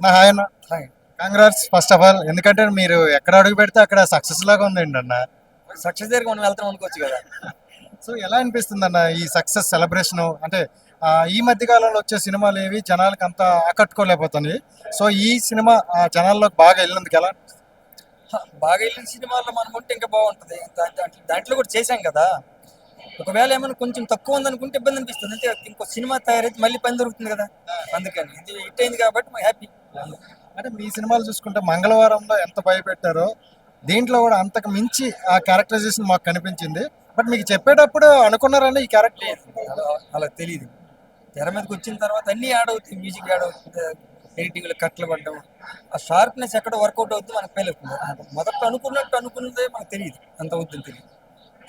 నా హాయ్ అన్న. Congrats first of all. ఎందుకంటే మీరు ఎక్కడ అడుగు పెడితే అక్కడ సక్సెస్ లాగా ఉందండి అన్న. సక్సెస్ దగ్గర మనం వెళ్తాం అనుకోవచ్చు కదా. సో ఎలా అనిపిస్తుంది అన్న ఈ సక్సెస్ సెలబ్రేషన్? అంటే ఈ మధ్య కాలంలో వచ్చే సినిమాలు ఏవి జనాలకు అంత ఆకట్టుకోలేకపోతుంది సో ఈ సినిమా జనాల్లోకి బాగా వెళ్ళినందుకు ఎలా బాగా వెళ్ళిన సినిమాల్లో మనం ఉంటే ఇంకా బాగుంటది. దాంట్లో కూడా చేశాం కదా. ఒకవేళ ఏమైనా కొంచెం తక్కువ ఉంది అనుకుంటే ఇబ్బంది అనిపిస్తుంది. అంటే ఇంకో సినిమా తయారైతే మళ్ళీ పని దొరుకుతుంది కదా. అందుకని. ఇది హిట్ అయింది కాబట్టి మా హ్యాపీ. అంటే మీ సినిమాలు చూసుకుంటే మంగళవారంలో ఎంత భయపెట్టారో దీంట్లో కూడా అంతకు మించి ఆ క్యారెక్టరైజేషన్ మాకు కనిపించింది. బట్ మీకు చెప్పేటప్పుడు అనుకున్నారండి ఈ క్యారెక్టర్ అలా అలా తెలియదు తెర మీదకి వచ్చిన తర్వాత అన్ని యాడ్ అవుతాయి. మ్యూజిక్ యాడ్ అవుతుంది. ఎడిటింగ్లో కట్లు పడడం. ఆ షార్ప్నెస్ ఎక్కడ వర్కౌట్ అవుతుంది మనకు ఫెయిల్ అవుతుంది. మొదట అనుకున్నట్టు అనుకున్నదే మనకు తెలియదు అంత అవుతుంది తెలియదు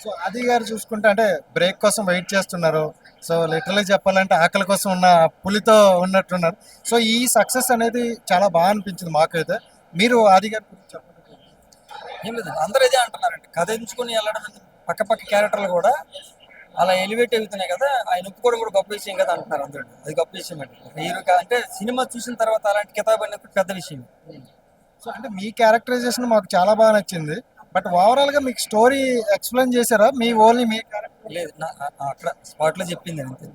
సో ఆది గారు చూసుకుంటే అంటే బ్రేక్ కోసం వెయిట్ చేస్తున్నారు. సో లిటరలీ చెప్పాలంటే ఆకలి కోసం ఉన్న పులితో ఉన్నట్టున్నారు. సో ఈ సక్సెస్ అనేది చాలా బాగా అనిపించింది మాకైతే. మీరు ఆది గారి గురించి చెప్పండి. ఏం లేదు అందరూ ఇదే అంటున్నారండి. కథ ఎంచుకుని వెళ్ళడం? పక్క పక్క క్యారెక్టర్లు కూడా అలా ఎలివేట్ అవుతున్నాయి కదా ఆయన ఒప్పుకోవడం కూడా గొప్ప విషయం కదా అంటున్నారు అందరూ. అది గొప్ప విషయం అండి. హీరో అంటే సినిమా చూసిన తర్వాత అలాంటి కితాబ్ అనేది పెద్ద విషయం. సో అంటే మీ క్యారెక్టరైజేషన్ మాకు చాలా బాగా నచ్చింది. బట్ ఓవరాల్గా మీకు స్టోరీ ఎక్స్ప్లెయిన్ చేశారా? మీ ఓన్లీ మీ లేదు అక్కడ స్పాట్లో చెప్పింది అంతే.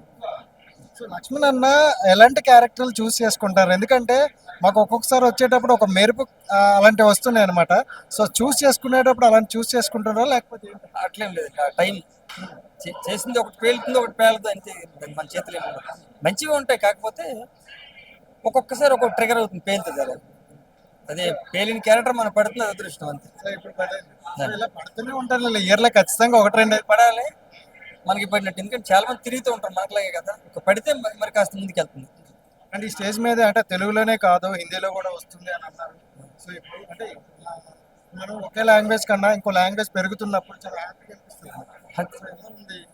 సో లక్ష్మణ్ అన్న ఎలాంటి క్యారెక్టర్లు చూస్ చేసుకుంటారు? ఎందుకంటే మాకు ఒక్కొక్కసారి వచ్చేటప్పుడు ఒక మెరుపు అలాంటివి వస్తున్నాయి అనమాట సో చూస్ చేసుకునేటప్పుడు అలాంటి చూస్ చేసుకుంటారా? లేకపోతే? అట్లేం లేదు. టైం చేసింది ఒకటి పేలుతుంది ఒకటి పేలదు అంతే. మన చేతులు ఏమి. మంచిగా ఉంటాయి కాకపోతే ఒక్కొక్కసారి ఒక్కొక్క ట్రిగర్ అవుతుంది పేలుతుంది అలా. అదే పేలిన క్యారెక్టర్ మనం పడుతుంది అది అదృష్టం అంతే. ఇప్పుడు ఇలా పడుతూనే ఉంటారు ఇయర్లో ఖచ్చితంగా ఒకటి రెండు పడాలి. మనకి పడినట్టు ఎందుకంటే చాలా మంది తిరుగుతూ ఉంటారు మనకులాగే కదా. ఒక పడితే మరి- కాస్త ముందుకు వెళ్తుంది అంటే ఈ స్టేజ్ మీద అంటే తెలుగులోనే కాదు హిందీలో కూడా వస్తుంది అని అన్నారు. సో ఇప్పుడు అంటే మనం ఒకే లాంగ్వేజ్ కన్నా ఇంకో లాంగ్వేజ్ పెరుగుతున్నప్పుడు చాలా హ్యాపీగా అనిపిస్తుంది.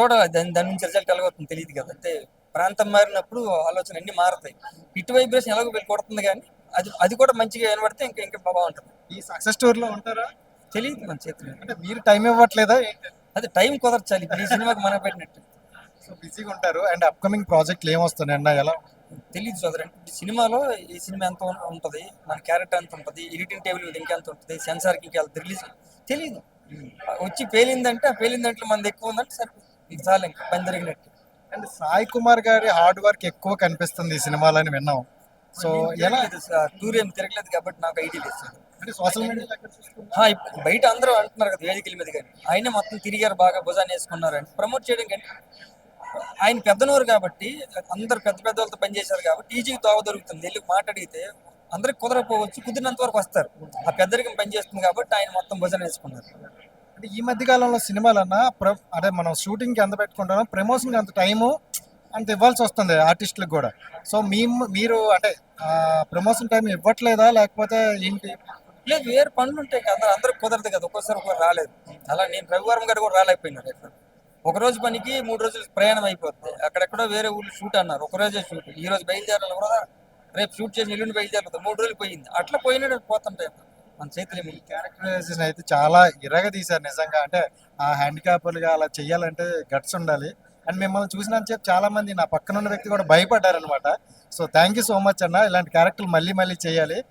చూడాలి దాని దాని నుంచి రిజల్ట్ ఎలాగవుతుంది తెలియదు కదా. అంటే ప్రాంతం మారినప్పుడు ఆలోచన అన్ని మారుతాయి. ఇటు వైబ్రేషన్ ఎలాగో వెళ్ళి కొడుతుంది కానీ అది అది కూడా మంచిగా వినబడితే ఇంకా ఇంకా బాగుంటుంది ఈ సక్సెస్ స్టోరీలో ఉంటారా? తెలియదు మన చేతులు. అంటే మీరు టైం ఇవ్వట్లేదా? అది టైం కుదర్చాలి. ఈ సినిమాకి మనం పెట్టినట్టు. సో బిజీగా ఉంటారు. అండ్ అప్కమింగ్ ప్రాజెక్టులు ఏమొస్తున్నాయి? అన్న ఎలా తెలియదు సోదరు ఈ సినిమాలో ఈ సినిమా ఎంత ఉంటది? మన క్యారెక్టర్ ఎంత ఉంటుంది? ఎడిటింగ్ టేబుల్ మీద ఇంకెంత ఉంటుంది? సెన్సార్కి ఇంకా రిలీజ్ తెలియదు వచ్చి పేలిందంటే ఆ పేలిన దాంట్లో మనది ఎక్కువ ఉందంటే సరే ఇది చాలు ఇంకా పని జరిగినట్టు. అండ్ సాయి కుమార్ గారి హార్డ్ వర్క్ ఎక్కువ కనిపిస్తుంది ఈ సినిమాలో అని విన్నాం. సో ఎలా టూర్ ఏం తిరగలేదు కాబట్టి నాకు ఐడియా లేదు సార్. అంటే సోషల్ ఇప్పుడు బయట అందరూ అంటున్నారు కదా వేదికల మీద కానీ. ఆయన మొత్తం తిరిగారు బాగా భుజాన్ని వేసుకున్నారు అని. ప్రమోట్ చేయడం కానీ ఆయన పెద్దనూరు కాబట్టి అందరు పెద్ద పెద్ద వాళ్ళతో పనిచేశారు కాబట్టి ఈజీగా తోవ దొరుకుతుంది. వెళ్ళి మాట్లాడితే అందరికి కుదరకపోవచ్చు కుదిరినంత వరకు వస్తారు. ఆ పెద్దరికం పనిచేస్తుంది కాబట్టి ఆయన మొత్తం భుజాన వేసుకున్నారు. అంటే ఈ మధ్య కాలంలో సినిమాలన్నా ప్ర అదే మనం షూటింగ్కి ఎంత పెట్టుకుంటామో ప్రమోషన్కి అంత టైము అంత ఇవ్వాల్సి వస్తుంది ఆర్టిస్టులకు కూడా. సో మీ మీరు అంటే ప్రమోషన్ టైం ఇవ్వట్లేదా? లేకపోతే ఏంటి? లేదు వేరే పనులు ఉంటాయి కదా అందరికి కుదరదు కదా ఒక్కోసారి ఒకరు రాలేదు. అలా నేను రవివారం గారు కూడా రాలేకపోయినారు ఎక్కడ. ఒక రోజు పనికి మూడు రోజులు ప్రయాణం అయిపోతుంది అక్కడెక్కడో వేరే ఊళ్ళు షూట్ అన్నారు ఒక రోజే షూట్. ఈ రోజు బయలుదేరాలి కూడా రేపు షూట్ చేసి ఎల్లుండి బయలుదేరుతుంది మూడు రోజులు పోయింది. అట్లా పోయినట్టు పోతుంటాయి మన చేతులు ఏమి. క్యారెక్టరైజేషన్ అయితే చాలా ఇరగ తీశారు నిజంగా. అంటే ఆ హ్యాండిక్యాప్లుగా అలా చెయ్యాలంటే గట్స్ ఉండాలి. అండ్ మిమ్మల్ని చూసినంత చెప్పి చాలా మంది నా పక్కన ఉన్న వ్యక్తి కూడా భయపడ్డారనమాట so thank you so much అన్న. ఇలాంటి క్యారెక్టర్లు మళ్ళీ మళ్ళీ చేయాలి.